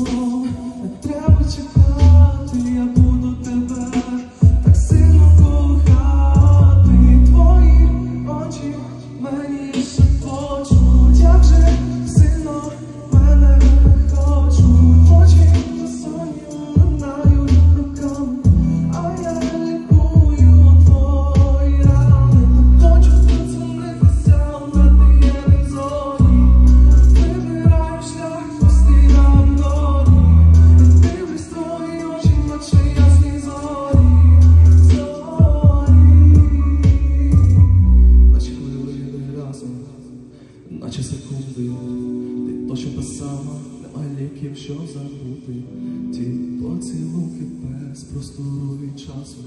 Ooh. щоб сама на якщо забути, ті поцілунки без простору і часу.